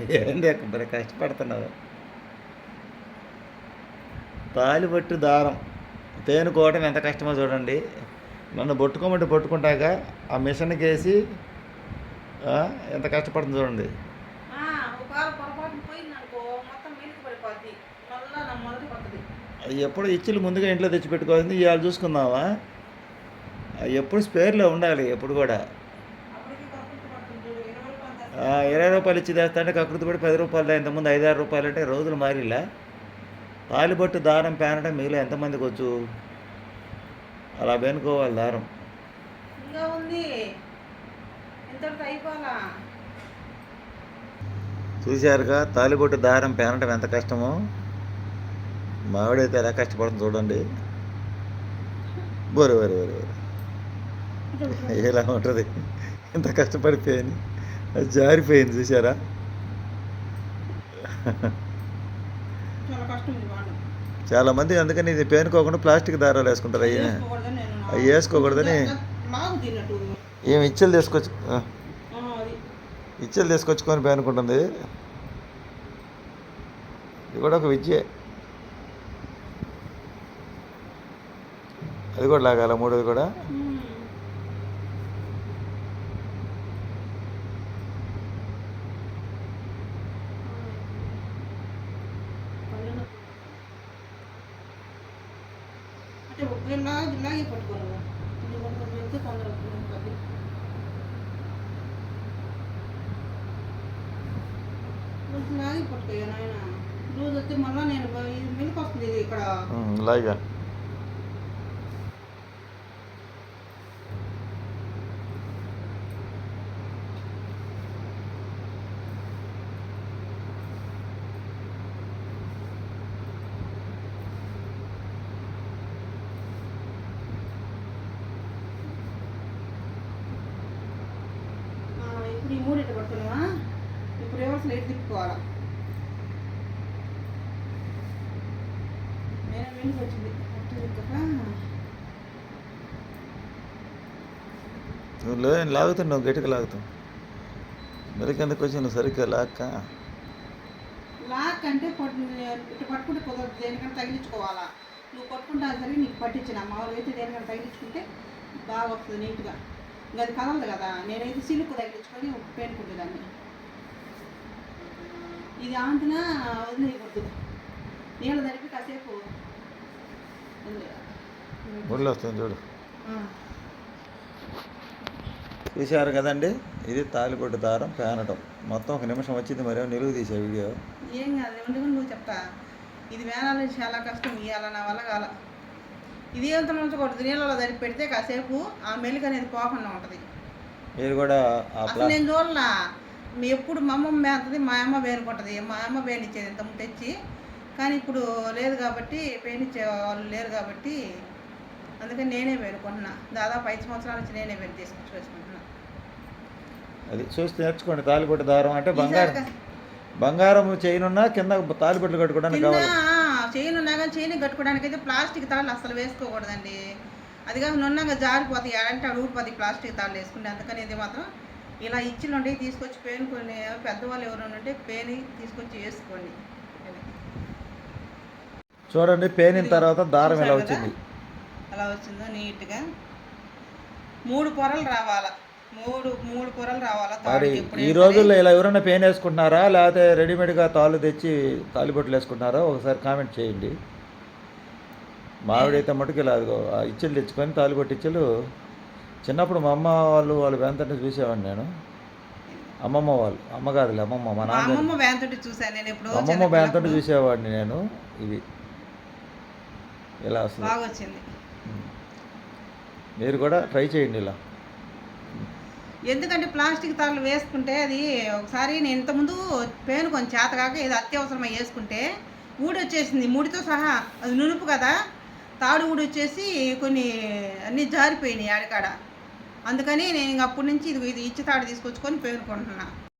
ఏంటి అక్కడ కష్టపడుతున్నారు? తాలిబట్టు దారం. తేనుకోవటం ఎంత కష్టమో చూడండి. నన్ను పట్టుకోమంటే పట్టుకుంటాక ఆ మిషన్కి వేసి ఎంత కష్టపడుతుంది చూడండి. ఎప్పుడు ఇచ్చులు ముందుగా ఇంట్లో తెచ్చిపెట్టుకోవాలి ఇవాళ చూసుకుందామా? ఎప్పుడు స్పేర్లో ఉండాలి ఎప్పుడు కూడా. ఇరవై రూపాయలు ఇచ్చి తెస్తాంటే కకృతి పడి పది రూపాయలు ఇంతకుముందు ఐదు ఆరు రూపాయలు అంటే రోజులు మారిలా. తాలిబొట్టు దారం పేనటం మిగిలిన ఎంతమందికి వచ్చు? అలా పేనుకోవాలి దారం. చూశారుగా తాలిబొట్టు దారం పేనటం ఎంత కష్టమో? మావిడైతే ఎలా కష్టపడుతుంది చూడండి. బోరు బోరు బోరు ఎలా ఉంటుంది? ఇంత కష్టపడిపోయింది అది జారిపోయింది చూసారా చాలామంది అందుకని ఇది పేనుకోకుండా ప్లాస్టిక్ దారాలు వేసుకుంటారు అయ్యి. నేను అవి వేసుకోకూడదని. ఏమి ఇచ్చలు తీసుకొచ్చి ఇచ్చలు తీసుకొచ్చుకొని పేనుకుంటుంది ఇది కూడా ఒక విద్యే. అది కూడా లాగాల మూడోది కూడా? మ్మ్. అంటే ఒక లాగి లాగి పట్టుకోను ఇది కొంచెం వెళ్తే తొందర అవుతుంది కొంచెం లాగి పట్టుకోయా నాయన రోజు వస్తే మళ్ళీ నేను బ- ఇది మిల్క్ వస్తుంది ఇది ఇక్కడ మూడు ఇట్లా పట్టుకున్నావా ఇప్పుడు రివర్స్ లైట్ తిప్పుకోవాలా? నేను వెనుక వచ్చింది. నువ్వు లే లాగుతావు నువ్వు గట్టిగా లాగుతావు. మెరికెందుకు వచ్చి నువ్వు సరిగ్గా లాక్క? లాక్ అంటే ఇటు పట్టుకుంటే కుదరదు దేనికన్నా తగిలించుకోవాలా? నువ్వు పట్టుకుంటా సరే నీకు పట్టించిన మామూలుగా అయితే దేనికన్నా తగిలించుకుంటే బాగా వస్తుంది నీట్గా ఇంకా అది కదలదు కదా. నేనైతే సిలుకు తగిలించుకొని పేనుకుంటుందాన్ని ఇది ఆంటినా వదిలేయకూడదు. నీళ్ళ తడిపి కాసేపు వస్తుంది చూడు. ఆ. చూశారు కదండి? ఇది తాలికొట్టు దారం పేనటం. మొత్తం ఒక నిమిషం వచ్చింది మరేమో నిలువు తీసే వీడియో. ఏం కాదు ఎందుకంటే నువ్వు చెప్తా. ఇది వేనాలి చాలా కష్టం. ఇవాళ నా వల్ల కాల. ఇది ఎంత ఉంచకూడదు నీళ్ళలో తడిపి పెడితే కాసేపు ఆ మెలుగు అనేది పోకుండా ఉంటుంది. మీరు కూడా అసలు నేను చూడలా. మీ ఎప్పుడు మా అమ్మమ్మ వేస్తుంది మా అమ్మ వేరుకుంటుంది మా అమ్మ పేనిచ్చేది ఇంత తెచ్చి. కానీ ఇప్పుడు లేదు కాబట్టి పేనిచ్చే వాళ్ళు లేరు కాబట్టి అందుకని నేనే వేరుకుంటున్నా దాదాపు ఐదు సంవత్సరాల నుంచి నేనే వేరు తీసుకొచ్చి వేసుకుంటున్నా అది చూసి నేర్చుకోండి. తాలికొట్టు దారం అంటే బంగారం. బంగారం చైనున్నా కింద తాలిబొట్లు కట్టుకోవడానికి కావాలి. చైన్ ఉన్నాగా చైన్ కట్టుకోవడానికి అయితే ప్లాస్టిక్ తాళ్ళు అసలు వేసుకోకూడదండి. అది కాక నున్నగా జారిపోతాయి. అంటే అవి ఊడిపోతాయి ప్లాస్టిక్ తాళ్ళు వేసుకుంటే. అందుకని ఇది మాత్రం ఇలా ఇచ్చిలు ఉంటే తీసుకొచ్చి పేనుకొని పెద్దవాళ్ళు ఎవరైనా ఉంటే పేని తీసుకొచ్చి వేసుకోండి. చూడండి పేనిన తర్వాత దారం చూశారు వచ్చింది కదా? అలా వచ్చిందో నీట్గా. మూడు పొరలు రావాలా. మూడు మూడు పొరలు రావాలా? మరి ఈ. రోజుల్లో ఇలా ఎవరైనా పెయిన్ వేసుకుంటున్నారా? లేకపోతే రెడీమేడ్గా తాళ్ళు తెచ్చి తాలిబొట్లు వేసుకుంటున్నారా? ఒకసారి కామెంట్ చేయండి. మావిడైతే మటుకు ఇలా ఇచ్చెలు తెచ్చుకొని తాలిబొట్టు ఇచ్చెలు. చిన్నప్పుడు మా అమ్మ వాళ్ళు వాళ్ళు వెంటనే చూసేవాడిని నేను. అమ్మమ్మ వాళ్ళు అమ్మ కాదులే అమ్మమ్మ మా నాన్న అమ్మమ్మ వేంతటి చూసాను నేను ఎప్పుడు అమ్మమ్మ బ్యాంతో చూసేవాడిని నేను ఇవి ఇలా వస్తుంది? బాగా వచ్చింది మీరు కూడా ట్రై చేయండి ఇలా. ఎందుకంటే ప్లాస్టిక్ తాళ్ళు వేసుకుంటే అది ఒకసారి నేను ఇంతకుముందు పేను కొంచెం చేత కాక ఏదో అత్యవసరమై వేసుకుంటే ఊడి వచ్చేసింది ముడితో సహా అది నునుపు కదా. తాడు ఊడి వచ్చేసి కొన్ని అన్నీ జారిపోయినాయి ఆడికాడ. అందుకని నేను అప్పటి నుంచి ఇది ఇది ఇచ్చి తాడు తీసుకొచ్చుకొని పేనుకుంటున్నాను